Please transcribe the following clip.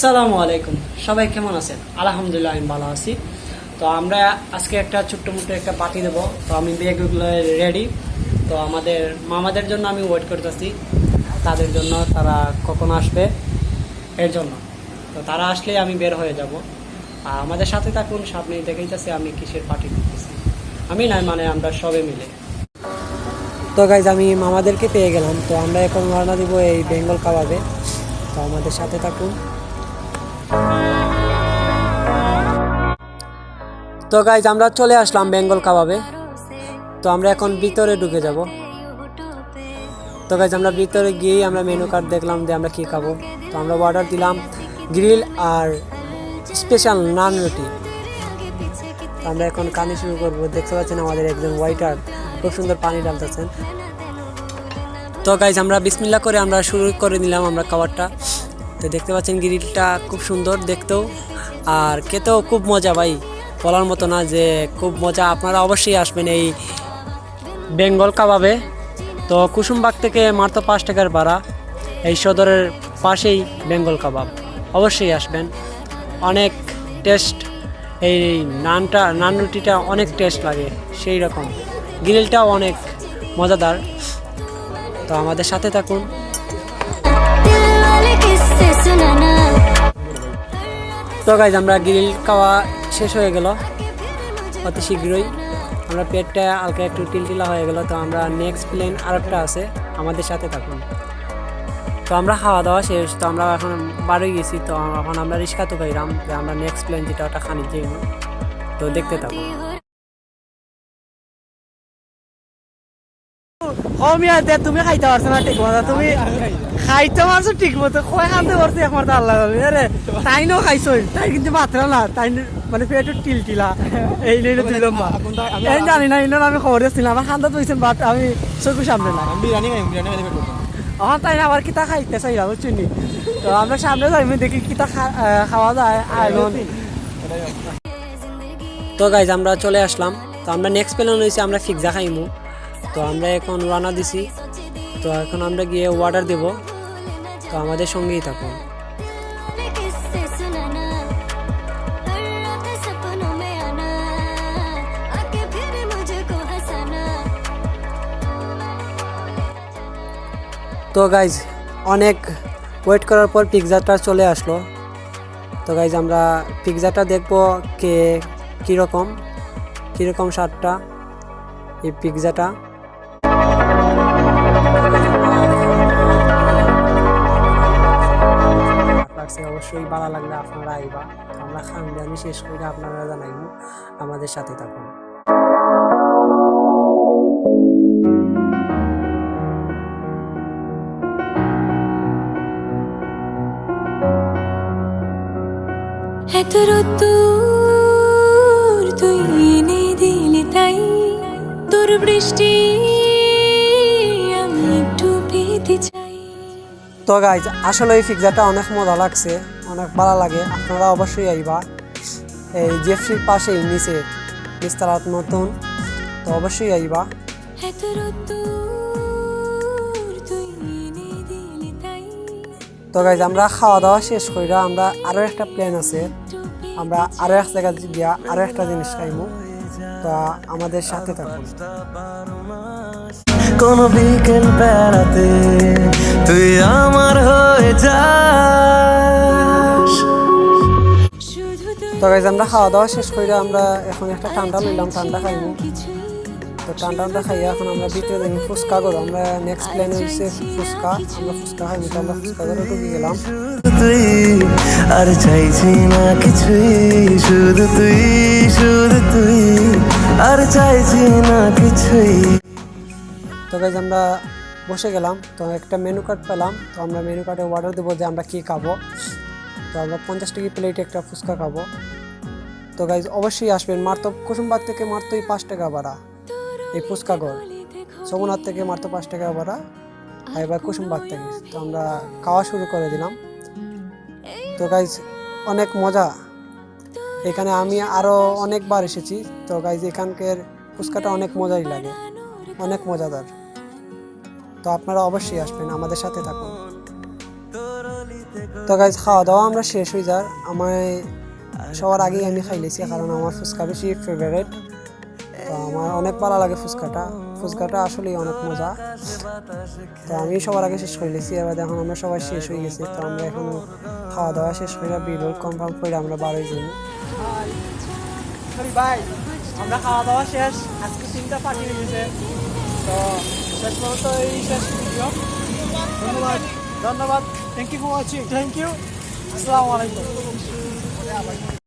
সালামু আলাইকুম। সবাই কেমন আছেন? আলহামদুলিল্লাহ, আমি ভালো আছি। তো আমরা আজকে একটা ছোট্ট মোটো একটা পার্টি দেবো। তো আমি বেগুলো রেডি তো আমাদের মামাদের জন্য আমি ওয়েট করতেছি। তাদের জন্য তারা কখন আসবে, এর জন্য। তো তারা আসলেই আমি বের হয়ে যাব। আর আমাদের সাথে থাকুন, সামনে দেখেইতেছি আমি কিসের পার্টি করতেছি। আমি নয় মানে আমরা সবে মিলে। তো গাইজ আমি মামাদেরকে পেয়ে গেলাম। তো আমরা এখন রওনা দিব এই বেঙ্গল কাবাবে। তো আমাদের সাথে থাকুন। তো গাইজ আমরা চলে আসলাম বেঙ্গল কাবাবে। তো আমরা এখন ভিতরে ঢুকে যাব। তো গাইজ আমরা ভিতরে গিয়েই আমরা মেনু কার্ড দেখলাম যে আমরা কী খাব। তো আমরা অর্ডার দিলাম গ্রিল আর স্পেশাল নান রুটি আমরা এখন কানে শুরু করব। দেখতে পাচ্ছেন আমাদের একজন ওয়াইটার খুব সুন্দর পানি ডালতেছেন তো গাইজ আমরা বিসমিল্লা করে আমরা শুরু করে নিলাম আমরা খাবারটা। তো দেখতে পাচ্ছেন গ্রিলটা খুব সুন্দর দেখতেও। আর খেতেও খুব মজা ভাই, বলার মতো না যে খুব মজা। আপনারা অবশ্যই আসবেন এই বেঙ্গল কাবাবে। তো কুসুমবাগ থেকে মাত্র পাঁচ টাকার ভাড়া, এই সদরের পাশেই বেঙ্গল কাবাব। অবশ্যই আসবেন। অনেক টেস্ট, এই নানটা, নান রুটিটা অনেক টেস্ট লাগে সেই রকম গ্রিলটাও অনেক মজাদার। তো আমাদের সাথে থাকুন। তো গাইজ আমরা গ্রিল খাওয়া শেষ হয়ে গেল। অতি শীঘ্রই। আমরা পেটটা হালকা একটু টিলটিলা হয়ে গেল, তো আমরা নেক্সট প্লেন আরেকটা আছে। আমাদের সাথে থাকুন। তো আমরা খাওয়া দাওয়া শেষ, তো আমরা এখন বাড়ি গেছি, তো এখন আমরা রিক্সা তো গাইলাম যে আমরা নেক্সট প্লেন যেটা, ওটা খানি যাইব তো দেখতে থাকুন। কমিয়া দে তুমি খাইতে পারছ না ঠিক মতো। তুমি খাইতে পারছ ঠিক মতো। কয় খানতে পারছ একমার তো আল্লাহ জানে। আরে তাই নো খাইছো তাই কিন্তু মাত্র না। তাই মানে পেটু টিল টিলা এই দুই লম্বা এই জানি না ইনার আমি খবর দিচ্ছিলাম আমার খান্দা তুইছেন বাট আমি চোখের সামনে না বিরিয়ানি খাই বিরিয়ানি আমার তাই না আবার কিতা খাইতে চাইলাম চিনি তো আমরা সামনে যাই দেখি কিতা খাওয়া যায়। আয়োজন তো গাইজ আমরা চলে আসলাম। তো আমরা নেক্সট প্লেন হয়েছি আমরা ফিক্সা খাইমু। তো আমরা এখন রানা দিছি। তো এখন আমরা গিয়ে অর্ডার দেব। তো আমাদের সঙ্গেই থাকুন। তো গাইজ অনেক ওয়েট করার পর পিৎজাটা চলে আসলো। তো গাইজ আমরা পিৎজাটা দেখব কে কীরকম কীরকম স্বাদটা এই পিৎজাটা অবশ্যই ভালো লাগলে আপনারা আইবা। আমরা খান আমি শেষ করে আপনারা জানাইব। আমাদের সাথে থাকুন। এত রোদ্দুর তুই এনে দিলি তাই। তোর বৃষ্টি আমি একটু পেতে চাই। তো গাইজ আসলে এই পিৎজাটা অনেক মজা লাগছে। অনেক ভালো লাগে। আপনারা অবশ্যই আইবা। এই জেফসির পাশেই নিচে নিস্তালাত নতুন তো অবশ্যই আইবা। তো গাইজ আমরা খাওয়া দাওয়া শেষ কইরা আমরা আরও একটা প্ল্যান আছে। আমরা আরও এক জায়গা গিয়া আরও একটা জিনিস খাইমু। তো আমাদের সাথে থাকুন। কোন বিকেল বেড়াতে তুই আমার হয়ে যাস তো গাইজ আমরা খাওয়া দাওয়া শেষ করে আমরা এখন একটা ঠান্ডা লইলাম ঠান্ডা কিছুই তো ঠান্ডা ঠান্ডা খাইয়া এখন আমরা ভিতরে দেখি ফুচকা করো আমরা নেক্সট প্ল্যান হচ্ছে ফুচকা। আমরা ফুচকা খাইমু তো আমরা ফুচকা করে ঢুকে গেলাম। আর চাইছি না কিছুই শুধু তুই শুধু তুই। আর চাইছি না কিছুই। তো গাইজ আমরা বসে গেলাম তো একটা মেনু কার্ড পেলাম। তো আমরা মেনু কার্ডে অর্ডার দেবো যে আমরা কী খাব। তো আমরা পঞ্চাশ টাকা প্লেট একটা ফুচকা খাব। তো গাইজ অবশ্যই আসবেন। মাত্র কুসুমবাগ থেকে মাত্রই পাঁচ টাকা ভাড়া। এই ফুচকা ঘর সোমনাথ থেকে মাত্র পাঁচ টাকা ভাড়া আর এবার কুসুমবাগ থেকে। তো আমরা খাওয়া শুরু করে দিলাম। তো গাইজ অনেক মজা। এখানে আমি আরও অনেকবার এসেছি। তো গাইজ এখানকার ফুচকাটা অনেক মজাই লাগে। অনেক মজাদার। তো আপনারা অবশ্যই আসবেন, আমাদের সাথে থাকুন। তো গাইজ খাওয়া দাওয়া আমরা শেষ হয়ে যার আমার সবার আগেই আমি খাই লেছি কারণ আমার ফুচকা বেশি ফেভারেট তো আমার অনেক ভালো লাগে ফুচকাটা। ফুচকাটা আসলেই অনেক মজা। তো আমি সবার আগে শেষ করে লেছি এবার এখন আমরা সবাই শেষ হয়ে গেছি। তো আমরা এখন খাওয়া দাওয়া শেষ করে বিরল কনফার্ম করে আমরা বারোই ভাই আমরা খাওয়া দাওয়া শেষ আজকে তিনটা পার্টি তো শেষ পর্যন্ত এই শেষ ভিডিও ধন্যবাদ। ধন্যবাদ। Thank you for watching thank you আসসালামু আলাইকুম। out like